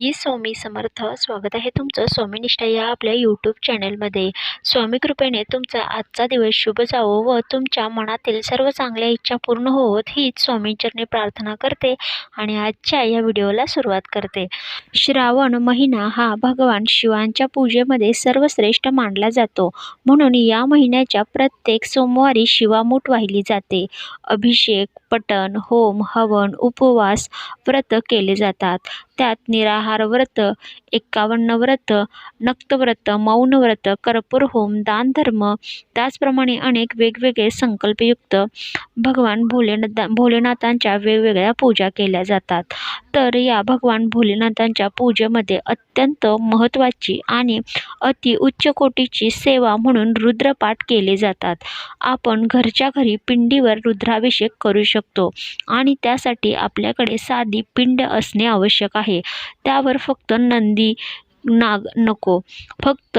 ही स्वामी समर्थ. स्वागत आहे तुमचं स्वामीनिष्ठा या आपल्या यूट्यूब चॅनलमध्ये स्वामी कृपेने तुमचा आजचा दिवस शुभ जावो व तुमच्या मनातील सर्व चांगल्या इच्छा पूर्ण होत हीच स्वामींचरणी प्रार्थना करते आणि आजच्या या व्हिडिओला सुरुवात करते. श्रावण महिना हा भगवान शिवांच्या पूजेमध्ये सर्वश्रेष्ठ मानला जातो. म्हणून या महिन्याच्या प्रत्येक सोमवारी शिवामूठ वाहिली जाते. अभिषेक पटन होम हवन उपवास व्रत केले जातात. त्यात निराहार व्रत एक्कावन्न व्रत नक्तव्रत मौन व्रत कर्पूर होम दानधर्म त्याचप्रमाणे अनेक वेगवेगळे संकल्पयुक्त भगवान भोलेनाथ भोलेनाथांच्या वेगवेगळ्या पूजा केल्या जातात. तर या भगवान भोलेनाथांच्या पूजेमध्ये अत्यंत महत्त्वाची आणि अति उच्च कोटीची सेवा म्हणून रुद्रपाठ केले जातात. आपण घरच्या घरी पिंडीवर रुद्राभिषेक करू शकतो आणि त्यासाठी आपल्याकडे साधी पिंड असणे आवश्यक आहे. आहे. त्यावर फक्त नंदी नाग नको. फक्त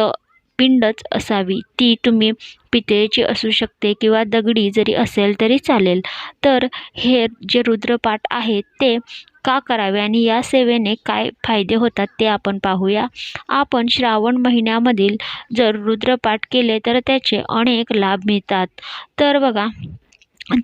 पिंडच असावी. ती तुम्ही पितळेची असू शकते किंवा दगडी जरी असेल तरी चालेल. तर हे जे रुद्रपाठ आहे ते का करावे आणि या सेवेने काय फायदे होतात ते आपण पाहूया. आपण श्रावण महिन्यामधील जर रुद्रपाठ केले तर त्याचे अनेक लाभ मिळतात. तर बघा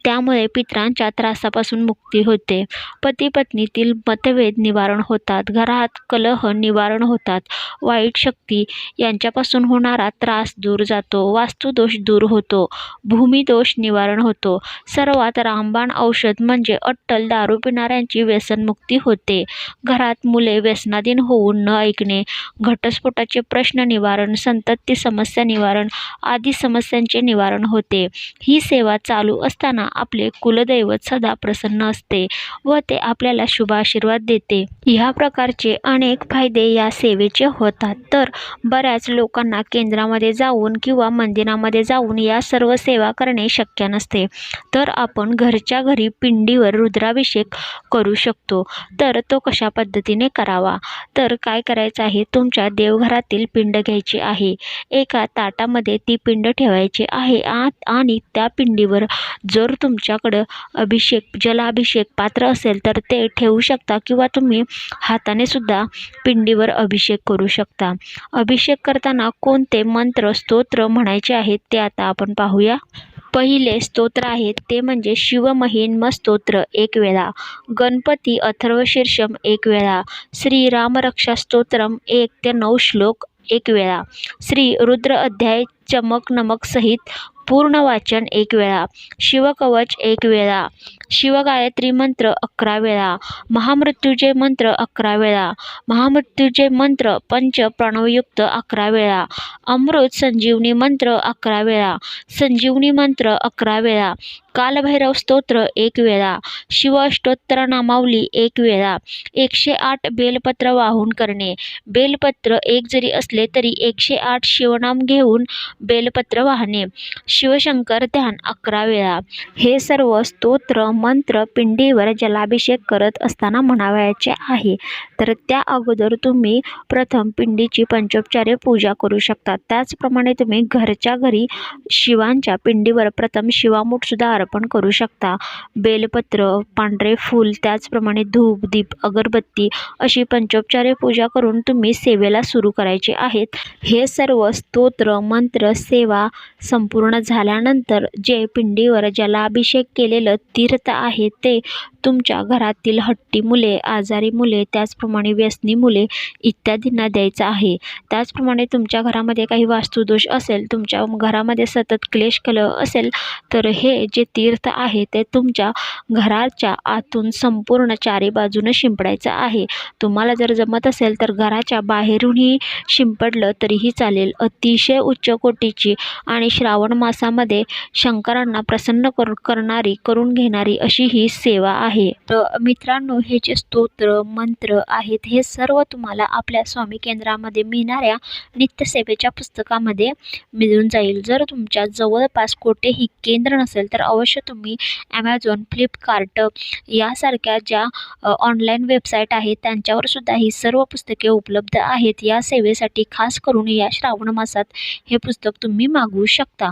त्यामुळे पितरांच्या त्रासापासून मुक्ती होते. पती पत्नीतील मतभेद निवारण होतात. घरात कलह निवारण होतात. वाईट शक्ती यांच्यापासून होणारा त्रास दूर जातो. वास्तुदोष दूर होतो. भूमिदोष निवारण होतो. सर्वात रामबाण औषध म्हणजे अट्टल दारू पिणाऱ्यांची व्यसनमुक्ती होते. घरात मुले व्यसनाधीन होऊन न ऐकणे घटस्फोटाचे प्रश्न निवारण संतती समस्या निवारण आदी समस्यांचे निवारण होते. ही सेवा चालू असताना असताना आपले कुलदैवत सदा प्रसन्न असते व ते आपल्याला शुभ आशीर्वाद देते. ह्या प्रकारचे अनेक फायदे या सेवेचे होतात. तर बऱ्याच लोकांना केंद्रामध्ये जाऊन किंवा मंदिरामध्ये जाऊन या सर्व सेवा करणे शक्य नसते. तर आपण घरच्या घरी पिंडीवर रुद्राभिषेक करू शकतो. तर तो कशा पद्धतीने करावा? तर काय करायचं आहे? तुमच्या देवघरातील पिंड घ्यायची आहे. एका ताटामध्ये ती पिंड ठेवायची आहे आणि त्या पिंडीवर जो जर तुमच्याकडं अभिषेक जलाभिषेक पात्र असेल तर ते ठेवू शकता किंवा तुम्ही हाताने सुद्धा पिंडीवर अभिषेक करू शकता. अभिषेक करताना कोणते मंत्र स्तोत्र म्हणायचे आहेत ते आता आपण पाहूया. पहिले स्तोत्र आहेत ते म्हणजे शिवमहिन्म स्तोत्र एक वेळा. गणपती अथर्वशीर्षम एक वेळा. श्रीरामरक्षा स्तोत्रम एक ते नऊ श्लोक एक वेळा. श्री रुद्र अध्याय चमक नमक सहित पूर्ण वाचन एक वेळा शिवकवच एक वेळा शिवगायत्री मंत्र अकरा वेळा महामृत्यूचे मंत्र अकरा वेळा महामृत्यूचे मंत्र पंच प्रणवयुक्त अकरा वेळा अमृत संजीवनी मंत्र अकरा वेळा संजीवनी मंत्र अकरा वेळा कालभैरव स्तोत्र एक वेळा शिव नामावली एक वेळा एकशे आठ बेलपत्र वाहून करणे. बेलपत्र एक जरी असले तरी एकशे आठ शिवनाम घेऊन बेलपत्र वाहणे. शिवशंकर ध्यान अकरा वेळा. हे सर्व स्तोत्र मंत्र पिंडीवर जलाभिषेक करत असताना म्हणावयाचे आहे. तर त्या अगोदर तुम्ही प्रथम पिंडीची पंचोपचारे पूजा करू शकता. त्याचप्रमाणे तुम्ही घरच्या घरी शिवांच्या पिंडीवर प्रथम शिवामूठसुद्धा अर्पण करू शकता. बेलपत्र पांढरे फूल त्याचप्रमाणे धूप दीप अगरबत्ती अशी पंचोपचारे पूजा करून तुम्ही सेवेला सुरू करायचे आहेत. हे सर्व स्तोत्र मंत्र सेवा संपूर्ण झाल्यानंतर जे पिंडीवर ज्याला अभिषेक केलेलं तीर्थ आहे ते तुमच्या घरातील हट्टी मुले आजारी मुले त्याचप्रमाणे व्यसनी मुले इत्यादींना द्यायचं आहे. त्याचप्रमाणे तुमच्या घरामध्ये काही वास्तुदोष असेल तुमच्या घरामध्ये सतत क्लेश कल असेल तर हे जे तीर्थ आहे ते तुमच्या घराच्या आतून संपूर्ण चारी बाजूनं शिंपडायचं आहे. तुम्हाला जर जमत असेल तर घराच्या बाहेरूनही शिंपडलं तरीही चालेल. अतिशय उच्च कोटीची आणि श्रावण मासामध्ये शंकरांना प्रसन्न कर करणारी करून घेणारी अशी ही सेवा आहे. तर मित्रांनो हे जे स्तोत्र मंत्र आहेत हे सर्व तुम्हाला आपल्या स्वामी केंद्रामध्ये मिळणाऱ्या नित्यसेवेच्या पुस्तकामध्ये मिळून जाईल. जर तुमच्या जवळपास कोठेही केंद्र नसेल तर अवश्य तुम्ही ॲमेझॉन फ्लिपकार्ट यासारख्या ज्या ऑनलाईन वेबसाईट आहेत त्यांच्यावर सुद्धा ही सर्व पुस्तके उपलब्ध आहेत. या सेवेसाठी खास करून या श्रावण मासात हे पुस्तक तुम्ही मागवू शकता.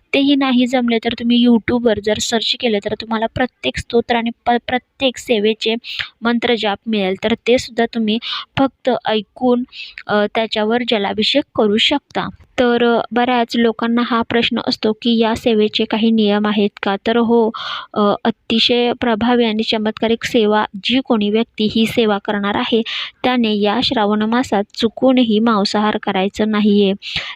तेही नाही जमले तर तुम्ही यूट्यूबवर जर सर्च केलं तर तुम्हाला प्रत्येक स्तोत्र आणि प प्रत्येक सेवेचे मंत्रजाप मिळेल. तर ते सुद्धा तुम्ही फक्त ऐकून त्याच्यावर जलाभिषेक करू शकता. तर बऱ्याच लोकांना हा प्रश्न असतो की या सेवेचे काही नियम आहेत का? तर हो अतिशय प्रभावी आणि चमत्कारिक सेवा जी कोणी व्यक्ती ही सेवा करणार आहे त्याने या श्रावण मासात चुकूनही मांसाहार करायचं नाही आहे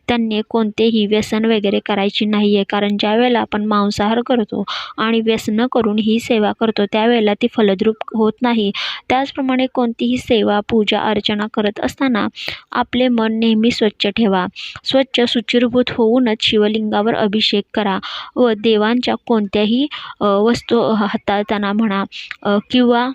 त्यांनी कोणतेही व्यसन वगैरे करायची नाही आहे कारण ज्यावेळेला आपण मांसाहार करतो आणि व्यसनं करून ही सेवा करतो त्यावेळेला ती फलद्रूप होत नाही. त्याचप्रमाणे कोणतीही सेवा पूजा अर्चना करत असताना आपले मन नेहमी स्वच्छ ठेवा. स्वच्छ सुचिरभूत होऊनच शिवलिंगावर अभिषेक करा व देवांच्या कोणत्याही वस्तू हाताळताना म्हणा किंवा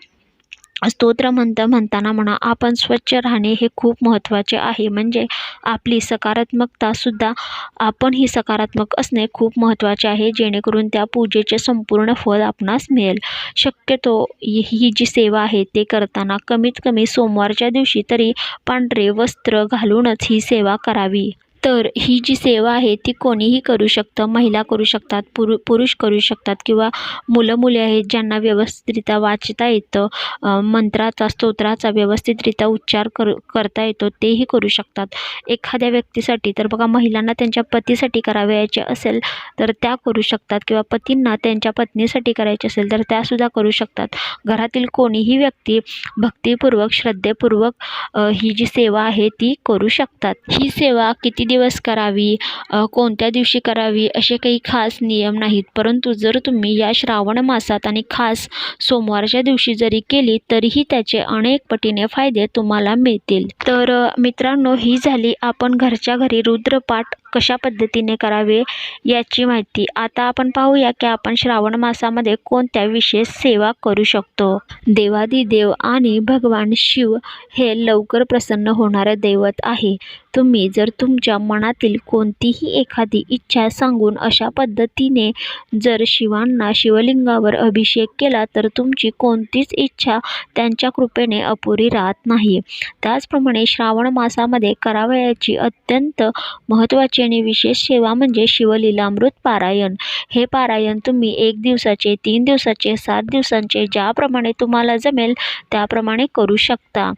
स्तोत्र म्हणता म्हणताना म्हणा आपण स्वच्छ राहणे हे खूप महत्त्वाचे आहे. म्हणजे आपली सकारात्मकतासुद्धा आपण ही सकारात्मक असणे खूप महत्त्वाचे आहे. जेणेकरून त्या पूजेचे संपूर्ण फळ आपणास मिळेल. शक्यतो ही ही जी सेवा आहे ते करताना कमीत कमी सोमवारच्या दिवशी तरी पांढरे वस्त्र घालूनच ही सेवा करावी. तर ही जी सेवा आहे ती कोणीही करू शकतं. महिला करू शकतात पुरु पुरुष करू शकतात किंवा मुलं मुले आहेत ज्यांना व्यवस्थितरित्या वाचता येतं. मंत्राचा स्तोत्राचा व्यवस्थितरित्या उच्चार कर करता येतो तेही करू शकतात. एखाद्या व्यक्तीसाठी तर बघा महिलांना त्यांच्या पतीसाठी करावयाचे असेल तर त्या करू शकतात. किंवा पतींना त्यांच्या पत्नीसाठी करायचे असेल तर त्यासुद्धा करू शकतात. घरातील कोणीही व्यक्ती भक्तीपूर्वक श्रद्धेपूर्वक ही जी सेवा आहे ती करू शकतात. ही सेवा किती दिवस करावी कोणत्या दिवशी करावी असे काही खास नियम नाहीत. परंतु जर तुम्ही या श्रावण मासात आणि खास सोमवारच्या दिवशी जरी केली तरीही त्याचे अनेक पटीने फायदे तुम्हाला मिळतील. तर मित्रांनो ही झाली आपण घरच्या घरी रुद्रपाठ कशा पद्धतीने करावे याची माहिती. आता आपण पाहूया की आपण श्रावण मासामध्ये कोणत्या विशेष सेवा करू शकतो. देवादिदेव आणि भगवान शिव हे लवकर प्रसन्न होणारं दैवत आहे. तुम्ही जर तुमच्या मनातील कोणतीही एखादी इच्छा सांगून अशा पद्धतीने जर शिवांना शिवलिंगावर अभिषेक केला तर तुमची कोणतीच इच्छा त्यांच्या कृपेने अपुरी राहत नाही त्याचप्रमाणे श्रावण मासामध्ये करावयाची अत्यंत महत्त्वाची आणि विशेष सेवा म्हणजे शिवलीलामृत पारायण. हे पारायण तुम्ही एक दिवसाचे तीन दिवसाचे सात दिवसांचे ज्याप्रमाणे तुम्हाला जमेल त्याप्रमाणे करू शकता.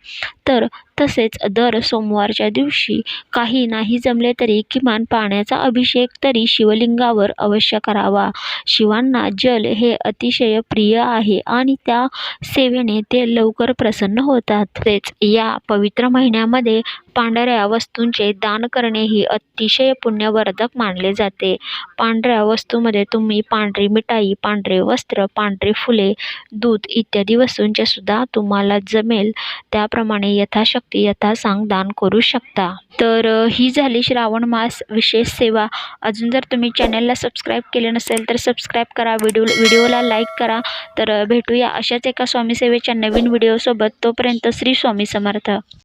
तर तसेच दर सोमवारच्या दिवशी काही नाही जमले तरी किमान पाण्याचा अभिषेक तरी शिवलिंगावर अवश्य करावा. शिवांना जल हे अतिशय प्रिय आहे आणि त्या सेवेने ते लवकर प्रसन्न होतात. तसेच या पवित्र महिन्यामध्ये पांढऱ्या वस्तूंचे दान करणे ही अतिशय पुण्यवर्धक मानले जाते. पांढऱ्या वस्तूमध्ये तुम्ही पांढरी मिठाई पांढरे वस्त्र पांढरे फुले दूध इत्यादी वस्तूंचे सुद्धा तुम्हाला जमेल. त्याप्रमाणे यथाशक्ती यथासांग दान करू शकता. तर ही झाली श्रावण मास विशेष सेवा. अजून जर तुम्ही चॅनलला सबस्क्राईब केले नसेल तर सबस्क्राईब करा. व्हिडिओ व्हिडिओला लाईक करा. तर भेटूया अशाच एका स्वामी सेवेच्या नवीन व्हिडिओसोबत. तोपर्यंत श्री स्वामी समर्थ.